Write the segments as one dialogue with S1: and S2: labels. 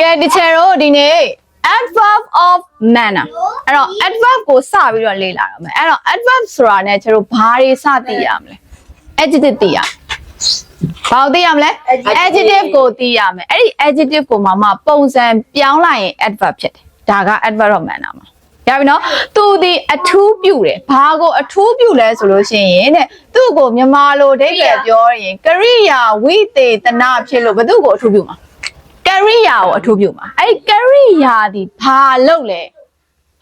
S1: ကဲဒီချေတို့ဒီနေ့ adverb of manner အဲ့တော့ adverb ကိုစပြီးတော့လေ့လာတော့မယ်အဲ့တော့ adverb ဆိုတာ ਨੇ ချေတို့ဘာတွေစသိရမလဲ adjective သိရမယ်ဘာကိုသိရမလဲ adjective ကိုသိရမယ်အဲ့ဒီ adjective ကိုမှမှပုံစံပြောင်းလိုက်ရင် adverb ဖြစ်တယ်ဒါက adverb of manner မှာရပြီနော်သူဒီအထူးပြုတယ်ဘာကိုအထူးပြုလဲဆိုလို့ရှိရင်တဲ့သူ့ကိုမြန်မာလိုအဓိပ္ပာယ်ပြောရင်ကရိယာဝိသေသနာဖြစ်လို့ဘသူ့ကိုအထူးပြုမှာ ကရိယာကိုအထူးပြုမှာအဲ့ဒီကရိယာဒီဘာလုပ်လဲ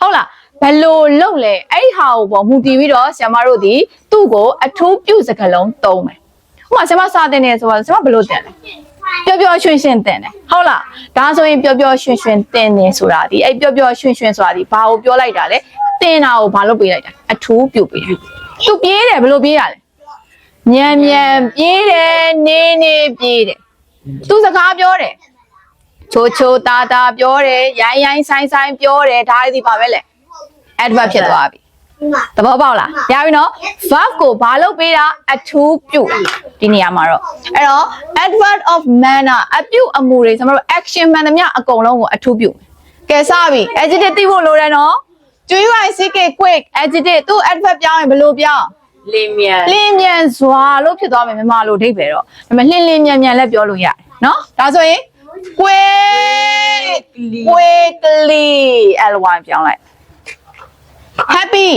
S1: ဟုတ်လားဘယ်လိုလုပ်လဲအဲ့ဒီဟာကိုပေါ့မူတည်ပြီးတော့ဆရာမတို့ဒီသူ့ကိုအထူးပြုစကားလုံးသုံးမယ်ဥပမာဆရာမစာတင်နေဆိုတော့ဆရာမဘယ်လိုတင်လဲပျော်ပျော်ရွှင်ရွှင်တင်တယ်ဟုတ်လားဒါဆိုရင်ပျော်ပျော်ရွှင်ရွှင်တင်နေဆိုတာဒီအဲ့ပျော်ပျော်ရွှင်ရွှင်ဆိုတာဒီဘာကိုပြောလိုက်တာလဲတင်တာကိုဘာလုပ်ပေးလိုက်တာအထူးပြုပေးတယ်သူပြေးတယ်ဘယ်လိုပြေးရလဲညံညံပြေးတယ်နေနေပြေးတယ်သူစကားပြောတယ် ချိုချိုတာတာပြောတယ်ရိုင်းရိုင်းဆိုင်ဆိုင်ပြောတယ်ဒါတွေဒီပါပဲလေ adverb ဖြစ်သွားပြီသဘောပေါက်လားရပြီနော် verb ကိုဘာလုပ်ပေးတာအထူးပြုဒီနေရာမှာတော့အဲ့တော့ adverb of manner အပြုအမူတွေကျွန်တော်တို့ action မှန်သမျှအကုန်လုံးကိုအထူးပြုကဲစပြီ adjective သိဖို့လိုတယ်နော်ကျွေး YCK quick adjective သူ adverb ပြောင်းရင်ဘယ်လိုပြောင်း
S2: လင်းမြန်
S1: လင်းမြန်စွာလို့ဖြစ်သွားမယ်မြန်မာလိုအဓိပ္ပာယ်တော့ဒါပေမဲ့လင်းလင်းမြန်မြန်လည်းပြောလို့ရတယ်နော်ဒါဆိုရင် quick quickly l1 ပြောင်းလိုက် happy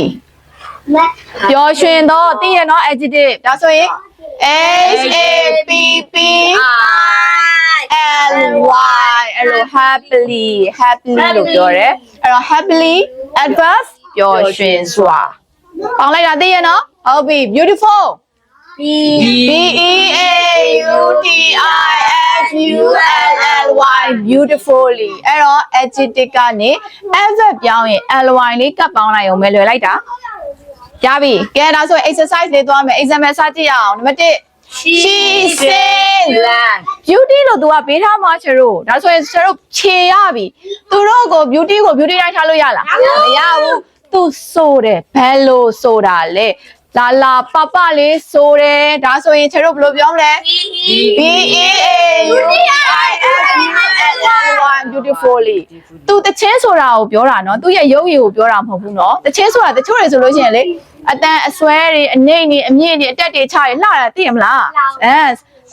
S1: ပျော်ရွှင်တော့သိရနော် adjective ဒါဆိုရင် h a p p l y အဲ့လို happily happily လို့ပြောတယ်အဲ့တော့ happily adverb ပျော်ရွှင်စွာပေါင်းလိုက်တာသိရနော်ဟုတ်ပြီ beautiful B E A beautifully အဲ့တော့ adjective ကနေ adverb ပြောင်းရင် ly လေးကပ်ပေါင်းလိုက်အောင်ပဲလွယ်လိုက်တာရပြီကဲဒါဆိုရင် exercise လေးသွားမယ် example စကြည့်ရအောင်နံပါတ်1 she sings
S2: land
S1: beauty လို့ तू ကပေးထားမှာချေတို့ဒါဆိုရင်ချေတို့ခြေရပြီသူတို့ကို beauty ကို beauty တိုင်းထားလို့ရလားမရဘူး तू ဆိုတယ်ဘယ်လိုဆိုတာလဲလာလာပပလေးဆိုတယ်ဒါဆိုရင်ချေတို့ဘယ်လိုပြောမလဲ B E A U T I F U L L Y beautifully သူတချင်းဆိုတာကိုပြောတာနော်သူရဲ့ရုပ်ရည်ကိုပြောတာမဟုတ်ဘူးနော်တချင်းဆိုတာတချို့တွေဆိုလို့ရှိရင်လေအတန်အစွဲတွေအနှိမ့်တွေအမြင့်တွေအတက်တွေချတွေလှတာသိရမလားအဲ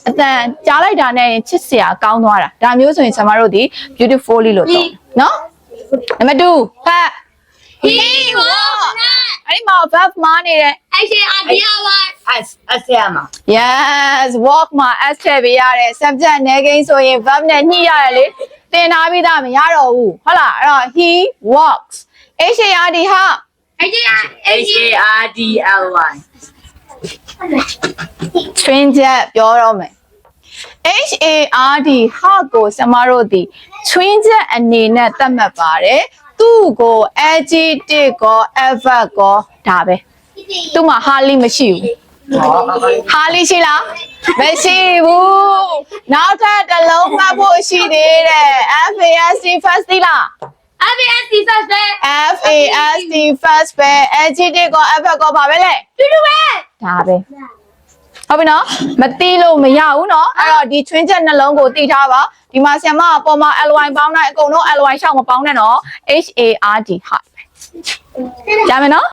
S1: အတန်ကြားလိုက်တာနဲ့ချစ်စရာကောင်းသွားတာဒါမျိုးဆိုရင်ကျွန်မတို့ဒီ beautifully လို့ပြောနော်နံပါတ်2ဖတ်
S3: He was
S1: အဲ့ဒီမှာ verb မှာနေတယ်
S3: I say Adiawai.
S2: as as ရမှာ
S1: Yes walk မှာ s ထည့်ပေးရတယ် subject နဲ့ကိန်းဆိုရင် verb နဲ့ညှိရတယ်လေ သင်ထားပြီးသားမရတော့ဘူးဟုတ်လားအဲ့တော့ he walks h a r d ဟာ
S3: I say
S2: H A R D L Y
S1: twin jet ပြောတော့မယ် H A R D ဟာကိုကျမတို့ဒီ twin jet အနေနဲ့သတ်မှတ်ပါတယ်သူ့ကို adjective ကို adverb ကိုဒါပဲသူ့မှာ hardly မရှိဘူးဟာလီရှိလား မရှိဘူးနောက်ထပ်တစ်လုံးမှတ်ဖို့ရှိသေးတယ် F A S T first သိလား
S3: I say I see first day.
S1: F A S T first ပဲ adjective ကို adverb ကိုပါပဲလေ
S3: Do do it.
S1: ဒါပဲဟုတ်ပြီနော်မသိလို့မရဘူးနော်အဲ့တော့ဒီချွင်းချက်နှလုံးကိုသိထားပါဒီမှာဆရာမအပေါ်မှာ ly ပေါင်းတိုင်းအကုန်လုံး ly ရှောက်မပေါင်းနဲ့နော် h a r d ဟာရမယ်နော်